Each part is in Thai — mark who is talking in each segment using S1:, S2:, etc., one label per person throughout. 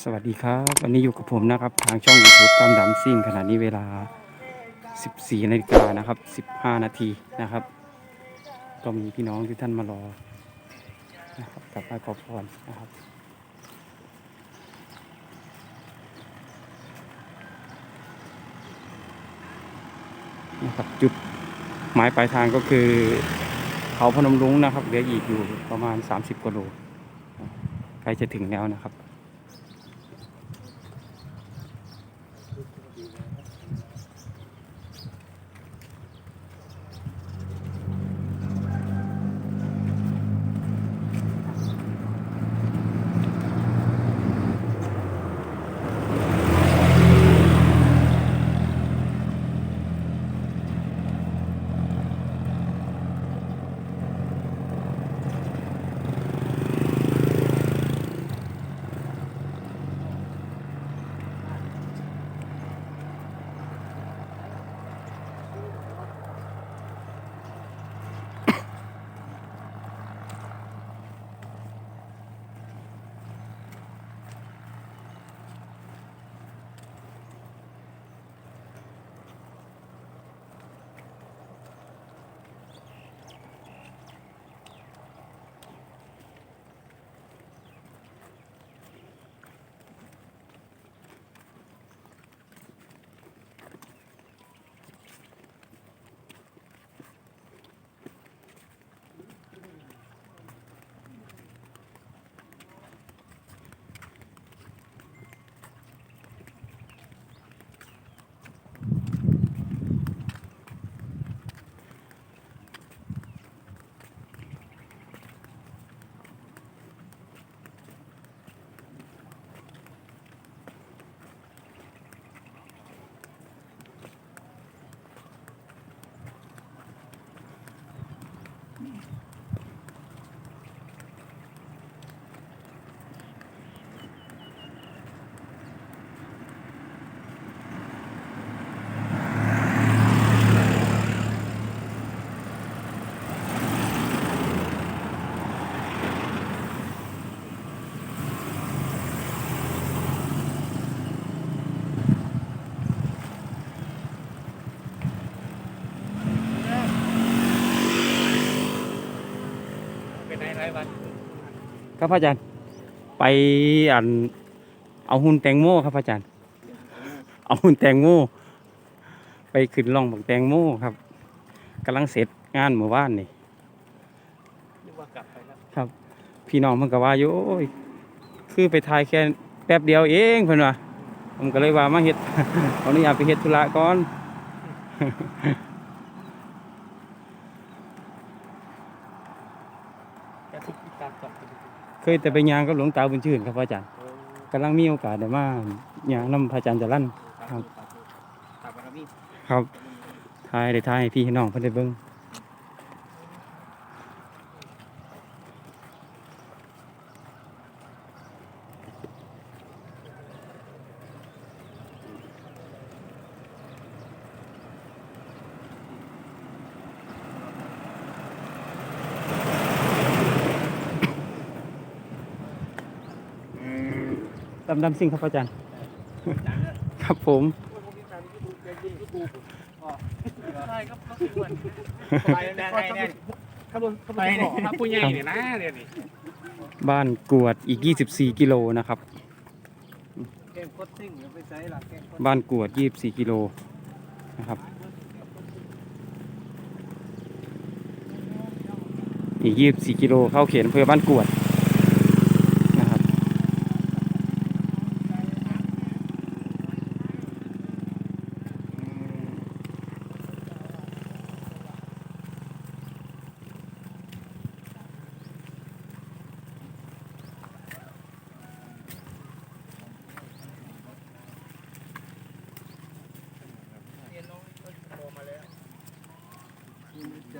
S1: สวัสดีครับ วันนี้อยู่กับผมนะครับ ทางช่อง YouTube ตามดำซิ่งขณะนี้เวลา 14นาฬิกานะครับ 15 นาทีนะครับ ก็มีพี่น้องที่ท่านมารอนะครับกลับมาขอพรนะครับนะครับจุดหมายปลายทางก็คือเขาพนมรุ้งนะครับเหลืออีกอยู่ประมาณ 30กิโลใกล้จะถึงแล้วนะครับ
S2: เป็นไงไรวัน
S1: ครับพระอาจารย์ ไปอัน เอาหุ่นแตงโมครับพระอาจารย์ เอาหุ่นแตงโมไปขึ้นล่องบักแตงโมครับกำลังเสร็จงานเมื่อวานนี่
S2: นึกว่ากลับไปแล้ว
S1: ครับ พี่น้องมันก็ว่าอยู่โอ้ยคือไปถ่ายแค่แป๊บเดียวเองเพิ่นว่าผมก็เลยว่ามาเฮ็ดขออนุญาตไปเฮ็ดธุระก่อน
S2: แกทุกตามกลับไปดู
S1: เคยแต่ไปยางกับหลวงตาบุญชื่นครับพระอาจารย์กำลังมีโอกาสได้มาย่างนํพระอาจารย์จะลั่นครับ
S2: ตามบารมี
S1: ครับถ่ายได้ถ่ายให้พี่ให้น้องเพิ่นได้เบิ่ง ดำดำสิ่งครับอาจารย์ ครับผม
S2: ใช่ครับเขาคือวันไปแน่แน่ขบวนขบวนพระผู้ใหญ่เนี่ยนะเดี๋ยวนี้
S1: บ้านกวดอีก 24 กิโลนะครับ
S2: เกมโคตรซิ่งไปใช้หลักเกมโคตร
S1: บ้านกวด 24 กิโลนะครับ อีก 24 กิโลเข้าเขตอำเภอบ้านกวดนะครับ
S2: เรียนน้องโตมาแล้ว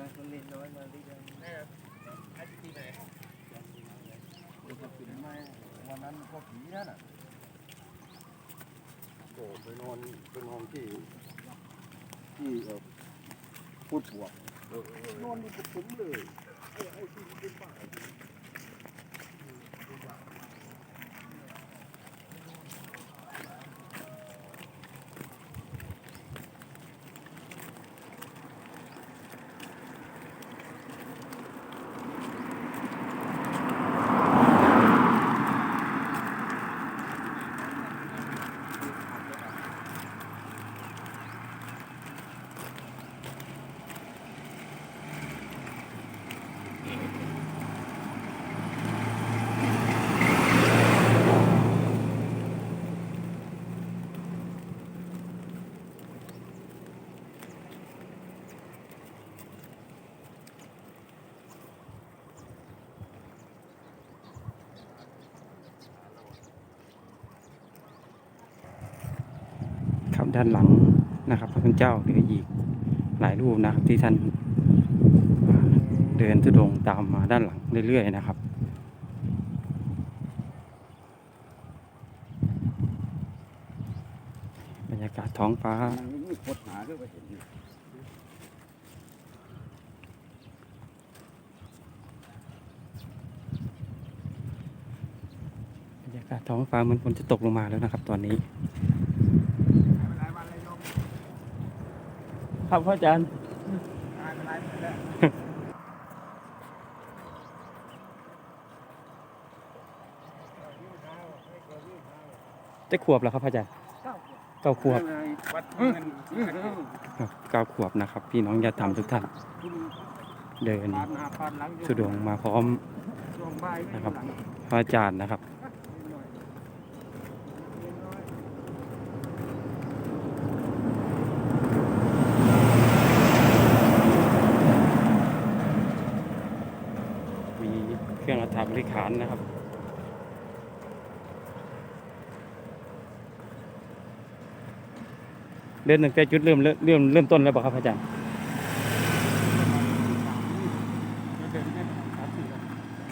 S2: เจอคนเรียนน้อยมาหรือยังแม่อาทิตย์ไหน
S3: วันนั้นพวกผีนั่นน่ะโอ้ไปนอนไปนอนที่ที่พูดบวกนอนอยู่กับผมเลยไอ้ไอ้ที่เป็นบ้า
S1: ด้านหลังนะครับ พระคุณเจ้าเหลืออีกหลายรูปนะครับ ที่ท่านเดินทุดงตามมาด้านหลังเรื่อยๆนะครับบรรยากาศท้องฟ้าบรรยากาศท้องฟ้าเหมือนฝนจะตกลงมาแล้วนะครับ ตอนนี้ ครับพระอาจารย์จะขวบแล้วครับพระอาจารย์เก้าขวบ
S3: วัดเงิน
S1: ครับเก้าขวบนะครับ พี่น้องญาติธรรมทุกท่านเดิน
S3: ปานหน้าปานหลัง
S1: ทุดงค์มาพร้อม
S3: ช่วงบ่าย
S1: นะครับ พระอาจารย์นะครับ มีเครื่องอัฐ บริขารนะครับเริ่มตั้งแต่จุดเริ่มเริ่มเริ่มต้นแล้วป่ะครับอาจารย์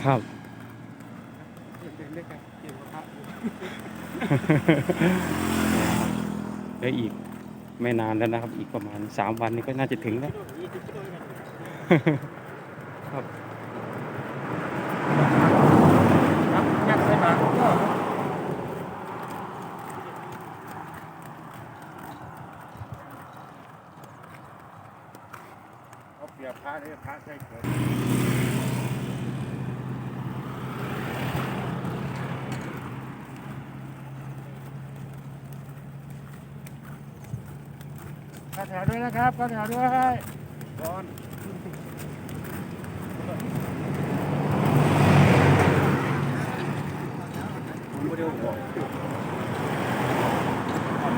S1: ครับ
S3: เดินได้กันเกี่ยว
S1: อีกไม่นานแล้วนะครับ อีกประมาณสามวันนี้ก็น่าจะถึงแล้วครับ
S3: ยักษ์ใส่บาตรก็ เอาเปรียบพระเนี่ยพระใช่เกิดข้าแถวด้วยนะครับข้าแถวด้วยร้อน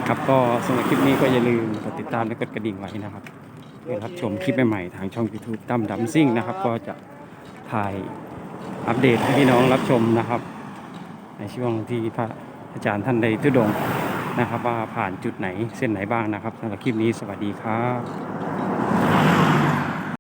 S1: ครับก็สำหรับคลิปนี้ก็อย่าลืมกดติดตามและกดกระดิ่งไว้นะครับ เพื่อรับชมคลิปใหม่ๆทางช่อง YouTube ตั้มดัมซิ่งนะครับ ก็จะถ่ายอัปเดตให้พี่น้องรับชมนะครับ ในช่วงที่พระอาจารย์ท่านใดทุดงนะครับ ว่าผ่านจุดไหนเส้นไหนบ้างนะครับสำหรับคลิปนี้สวัสดีครับ